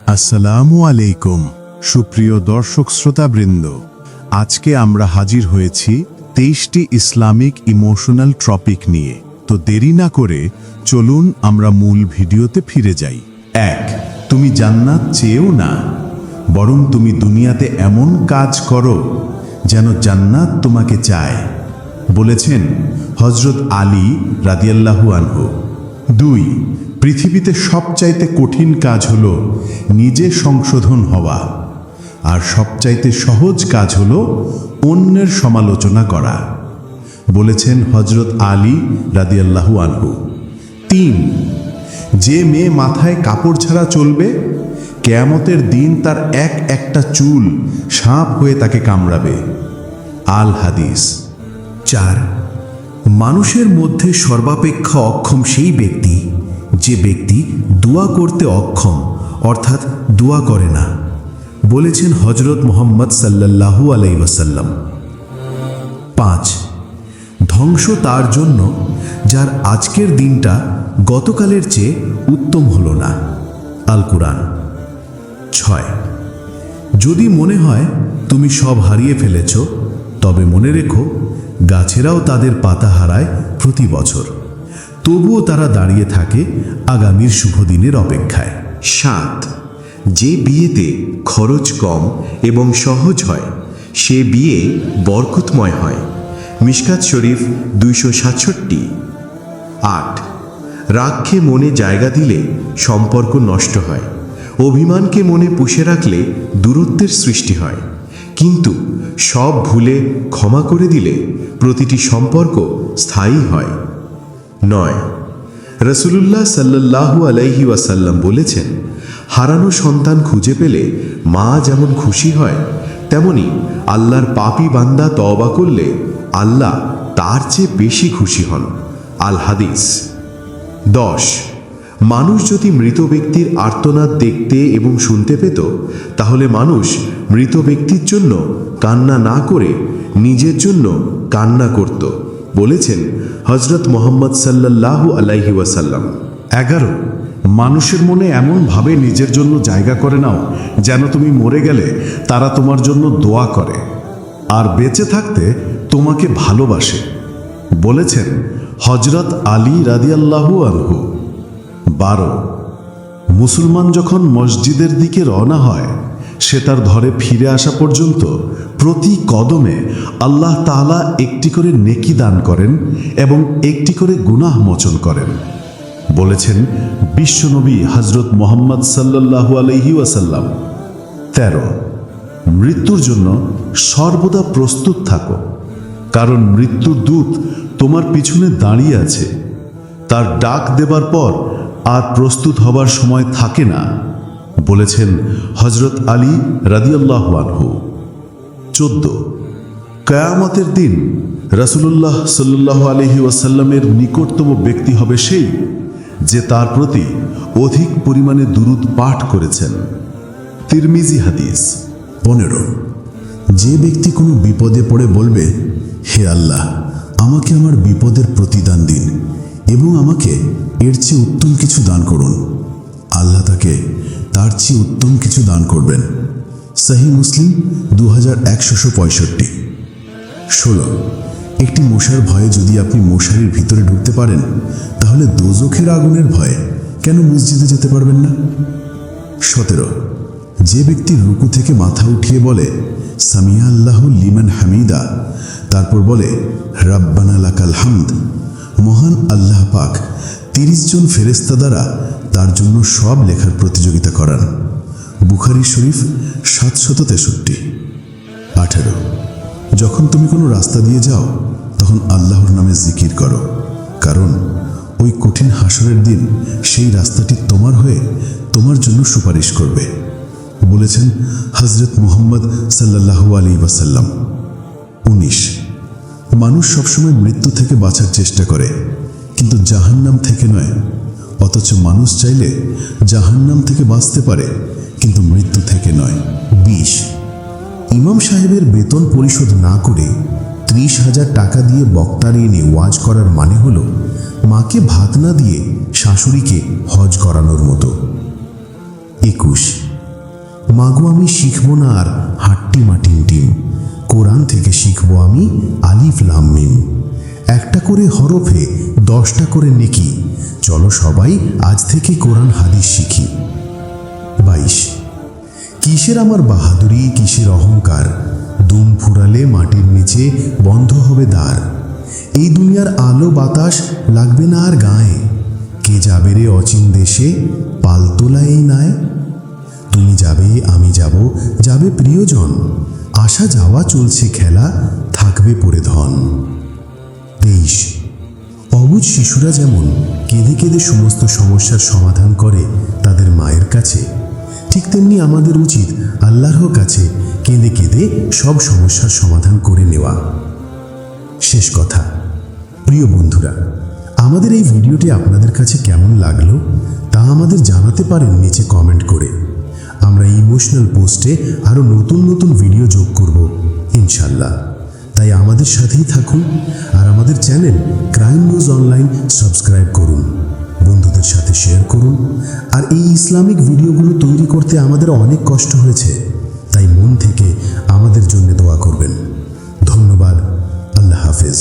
আসসালামু আলাইকুম, সুপ্রিয় দর্শক শ্রোতাবৃন্দ। আজকে আমরা হাজির হয়েছি তেইশটি ইসলামিক ইমোশনাল টপিক নিয়ে। তো দেরি না করে চলুন আমরা মূল ভিডিওতে ফিরে যাই। এক, তুমি জান্নাত চেয়েও না, বরং তুমি দুনিয়াতে এমন কাজ করো যেন জান্নাত তোমাকে চায়। বলেছেন হজরত আলী রাদিয়াল্লাহু আনহু। দুই পৃথিবীতে সবচাইতে কঠিন কাজ হল নিজে সংশোধন হওয়া। আর সবচাইতে সহজ কাজ হল অন্যের সমালোচনা করা। বলেছেন হজরত আলী রাদিয়াল্লাহু আনহু। তিন, যে মেয়ে মাথায় কাপড় ছাড়া চলবে, কেয়ামতের দিন তার এক একটা চুল সাপ হয়ে তাকে কামড়াবে। আল হাদিস। চার, মানুষের মধ্যে সর্বাপেক্ষা অক্ষম সেই ব্যক্তি যে ব্যক্তি দোয়া করতে অক্ষম, অর্থাৎ দোয়া করে না। বলেছেন হজরত মোহাম্মদ সাল্লাল্লাহু আলাই ওয়াসাল্লাম। পাঁচ, ধ্বংস তার জন্য, যার আজকের দিনটা গতকালের চেয়ে উত্তম হল না। আল কুরআন ছয়, যদি মনে হয় তুমি সব হারিয়ে ফেলেছ, তবে মনে রেখো, গাছেরাও তাদের পাতা হারায় প্রতি বছর। তবুও তারা দাঁড়িয়ে থাকে আগামীর শুভ দিনের অপেক্ষায়। সাত, যে বিয়েতে খরচ কম এবং সহজ হয়, সে বিয়ে বরকতময় হয়। মিশকাত শরীফ দুইশো সাতষট্টি। আট, রাগকে মনে জায়গা দিলে সম্পর্ক নষ্ট হয়। অভিমানকে মনে পুষে রাখলে দূরত্বের সৃষ্টি হয়। কিন্তু সব ভুলে ক্ষমা করে দিলে প্রতিটি সম্পর্ক স্থায়ী হয়। নয়। রসুলুল্লাহ সাল্লাল্লাহু আলাইহি ওয়াসাল্লাম বলেছেন, হারানো সন্তান খুঁজে পেলে মা যেমন খুশি হয়, তেমনি আল্লাহর পাপি বান্দা তওবা করলে আল্লাহ তার চেয়ে বেশি খুশি হন। আল হাদিস। দশ। মানুষ যদি মৃত ব্যক্তির আর্তনাদ দেখতে এবং শুনতে পেত, তাহলে মানুষ মৃত ব্যক্তির জন্য কান্না না করে নিজের জন্য কান্না করত। বলেছেন হজরত মোহাম্মদ সাল্লাল্লাহু আলাইহি ওয়াসাল্লাম, এগারো, মানুষের মনে এমনভাবে নিজের জন্য জায়গা করে নাও যেন তুমি মরে গেলে তারা তোমার জন্য দোয়া করে, আর বেঁচে থাকতে তোমাকে ভালোবাসে। বলেছেন হজরত আলী রাদিয়াল্লাহু আনহু। বারো, মুসলমান যখন মসজিদের দিকে রওনা হয় সে তার ধরে ফিরে আসা পর্যন্ত প্রতি কদমে আল্লাহ তাআলা একটি করে নেকি দান করেন এবং একটি করে গুনাহ মোচন করেন। বলেছেন, বিশ্বনবী হজরত মোহাম্মদ সাল্লাল্লাহু আলহি ওয়াসাল্লাম, তেরো, মৃত্যুর জন্য সর্বদা প্রস্তুত থাকো, কারণ মৃত্যুর দূত তোমার পিছনে দাঁড়িয়ে আছে। তার ডাক দেবার পর আর প্রস্তুত হবার সময় থাকে না। বলেছেন হজরত আলী রাদিয়াল্লাহু আনহু। চোদ্দ। কয়ামতের দিন রাসূলুল্লাহ সাল্লাহ আলহি ওয়াসাল্লামের নিকটতম ব্যক্তি হবে সেই যে তার প্রতি অধিক পরিমাণে দুরুদ পাঠ করেছেন। তিরমিজি হাদিস, পনেরো। যে ব্যক্তি কোনো বিপদে পড়ে বলবে, হে আল্লাহ, আমাকে আমার বিপদের প্রতিদান দিন এবং আমাকে এর চেয়ে উত্তম কিছু দান করুন। আল্লাহ তাকে তার চেয়ে উত্তম কিছু দান করবেন। সাহি মুসলিম দু হাজার একশোশো পঁয়ষট্টি। ষোলো। একটি মশার ভয়ে যদি আপনি মশারির ভিতরে ঢুকতে পারেন, তাহলে দোজখের আগুনের ভয়ে কেন মসজিদে যেতে পারবেন না? সতেরো। যে ব্যক্তি রুকু থেকে মাথা উঠিয়ে বলে, সামিয়া আল্লাহ লিমান হামিদা তারপর বলে, রাব্বানা লাকাল হামদ মহান আল্লাহ পাক তিরিশ জন ফেরেস্তা দ্বারা তার জন্য সব লেখার প্রতিযোগিতা করান। বুখারি শরীফ সাতশত তেষট্টি। আঠেরো। যখন তুমি কোনো রাস্তা দিয়ে যাও, তখন আল্লাহর নামে জিকির করো। কারণ ওই কঠিন হাসরের দিন সেই রাস্তাটি তোমার হয়ে তোমার জন্য সুপারিশ করবে। বলেছেন হজরত মুহাম্মদ সাল্লাহু আলী ওয়াসাল্লাম। উনিশ। মানুষ সবসময় মৃত্যু থেকে বাঁচার চেষ্টা করে। কিন্তু জাহান্নাম থেকে নয়। অথচ মানুষ চাইলে জাহান্নাম থেকে বাঁচতে পারে, কিন্তু মৃত্যু থেকে নয়। বিশ। ইমাম সাহেবের বেতন পরিশোধ না করে ত্রিশ হাজার টাকা দিয়ে বক্তার এনে ওয়াজ করার মানে হলো মাকে ভাত না দিয়ে শাশুড়িকে হজ করানোর মতো। একুশ। মাগো আমি শিখব না আর হাট্টি মাটিন টিম। কোরআন থেকে শিখব আমি আলিফ লাম মিম। একটা করে হরফে, দশটা করে নেকি। চলো সবাই আজ থেকে কোরআন হাদিস শিখি। বাইশ। কিসের আমার বাহাদুরি, কিসের অহংকার? দুম ফুরালে মাটির নিচে বন্ধ হবে দ্বার। এই দুনিয়ার আলো বাতাস লাগবে না আর গায়ে। কে যাবে রে অচিন দেশে, পালতোলা এই নায়? তুমি যাবে, আমি যাব, যাবে প্রিয়জন। আসা যাওয়া চলছে খেলা, থাকবে পড়ে ধন তেইশ অবুজ শিশুরা যেমন কেঁদে কেঁদে সমস্ত সমস্যার সমাধান করে তাদের মায়ের কাছে, ঠিক তেমনি আমাদের উচিত আল্লাহর কাছে কেঁদে কেঁদে সব সমস্যার সমাধান করে নেওয়া। শেষ কথা, প্রিয় বন্ধুরা, আমাদের এই ভিডিওটি আপনাদের কাছে কেমন লাগল তা আমাদের জানাতে পারেন নিচে কমেন্ট করে। আমরা ইমোশনাল পোস্টে আরও নতুন নতুন ভিডিও যোগ করব, ইনশাল্লাহ। তাই আমাদের সাথেই থাকুন আর আমাদের channel crime news online subscribe করুন, বন্ধুদের সাথে শেয়ার করুন আর এই ইসলামিক ভিডিওগুলো তৈরি করতে আমাদের অনেক কষ্ট হয়েছে, তাই মন থেকে আমাদের জন্য দোয়া করবেন। ধন্যবাদ, আল্লাহ হাফেজ।